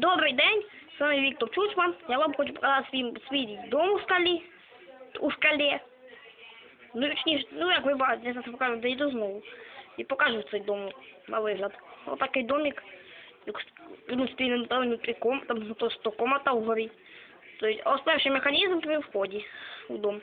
Добрий день, з вами Віктор Чучман. Я вам хочу показати свій, свій дом у скалі. У скалі. Ну, точніше, ну як ви бачите, я зараз покажу, де йду знову. І покажу цей дом на вигляд. Ось такий домик. Він стоїть напевно внутрі ком, там то 100 комната вгорі. Тобто, ось перший механізм при вході в дом.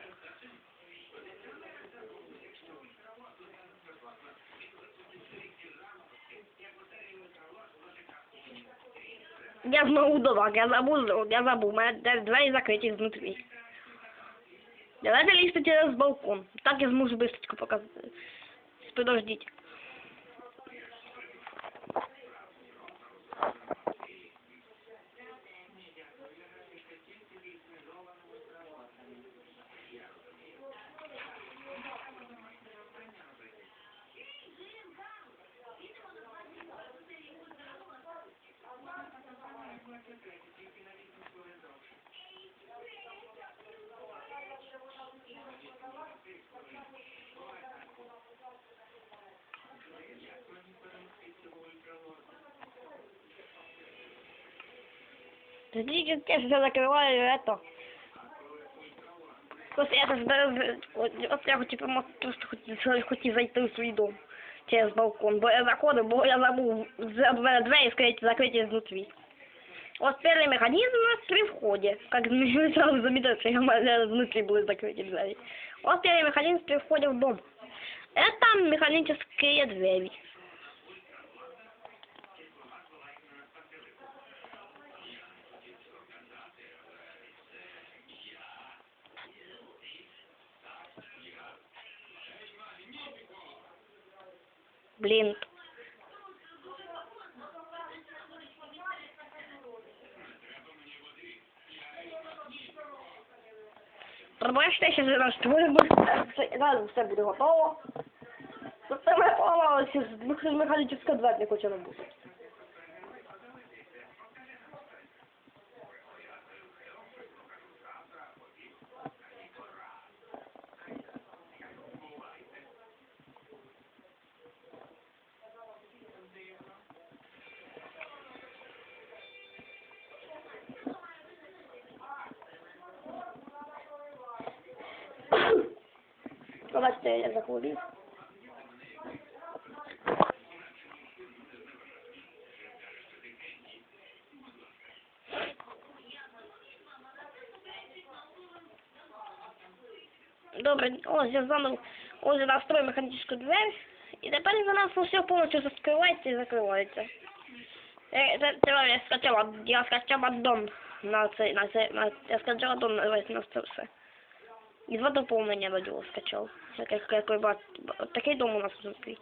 Я знову дома, я забув, я забув, у мене двері закриті знутрі. Давайте лізти через балкон. Так я зможу быстренько показати. Подождіть. Тоді я все закриваю это. Просто я зараз зараз- от, от я хотів прямо просто хотів, хотів зайти в свій дом через балкон, бо я заходив, бо я забув за- за двері скриті, закриті знутрі. Ось перший механізм у нас при входе. Как вы сразу заметили, что у меня внутри были закрыты двери. Вот первый механизм при входе в дом. Это механические двери. Блин. Пробачте, що за нас твоє зараз все буде готово. Це ми поламалося, з механічна двері не хоче робити. Пробачте, я захворів. Добре, ось я заново ось я настрою механічну двері. І тепер за нас все повністю закривається і закривається. Е, Це, це я скачала, я скачала дом на цей, на цей, на, я скачала дом на весь на це все. І два як, як ви бачите, от такий дом у нас внутрі.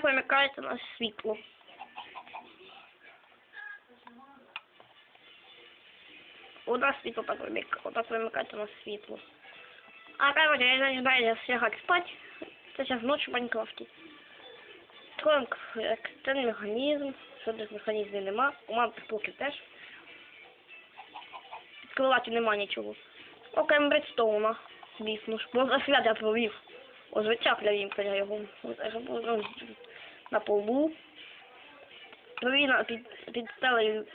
Так вимикається у нас світло. Нас світло так вимикається, отак вимикається у нас світло. А короче, я не знаю, я лягать спать. Це зараз ночь в Майнкрафті. Откроем екстрений механізм. Жодних механізмів нема. У мене блоків теж. Відкривати нема нічого. Окрім бредстоуна. Звісно ж. Бо свят я провів. Витягля вімкнення його. Був, ну, на полу. Провів на під, під стелею.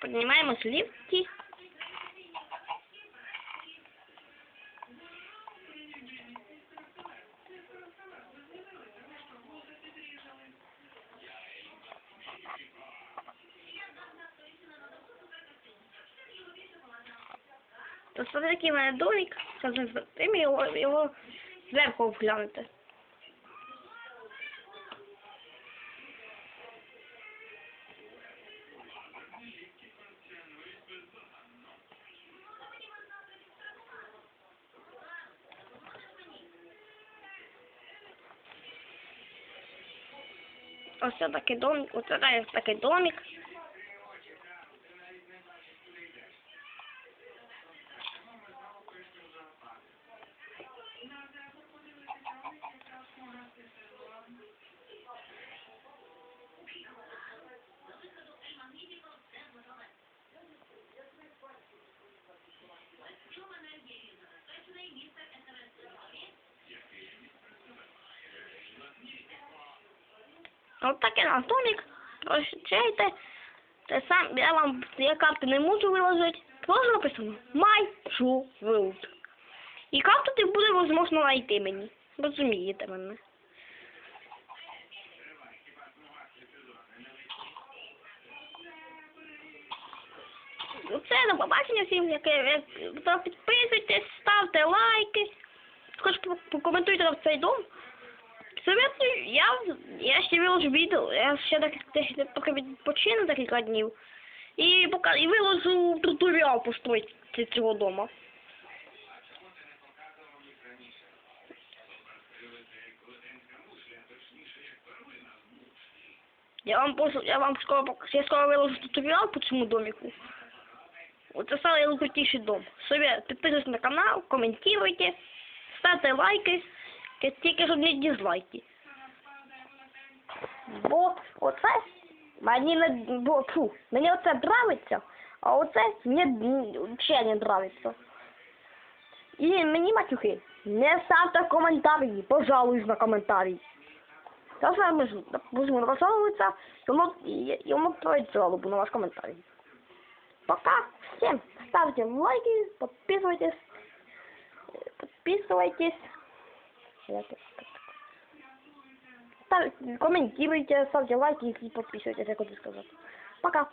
Поднимаемся в лифте. То смотри, який в мене домик, зараз тим його, його зверху оглянути. Ось такий домик, оце такий домик. От такий наш домик. Прощайте. Те сам, я вам я карти не можу виложити. Просто написано World. І карту ти буде можна знайти мені. Розумієте мене. Ну, Це на побачення всім, яке як- підписуйтесь, ставте лайки. Хоч покоментуйте на цей дом. Я, я ще виложу відео, я ще десь поки відпочину декілька днів. І, пока, і виложу туторіал постройки цього дому. Я вам пошлю, я вам скоро, я скоро виложу туторіал по цьому домику. Оце самий найкрутіший дом. Собі підписуйтесь на канал, коментуйте, ставте лайки, тільки щоб не дізлайки. Бо оце мені не бо, фу, мені оце нравиться, а оце мені ще не нравиться. І мені матюхи. Не ставте коментарі, пожалуйста, на коментарі. Я з вами ж буду розжалуватися, йому, йому троє жалобу на ваш коментарі. Пока. Всем ставьте лайки, подписывайтесь. э, Подписывайтесь. Комментируйте, ставьте лайки и подписывайтесь, я хочу сказать. Пока.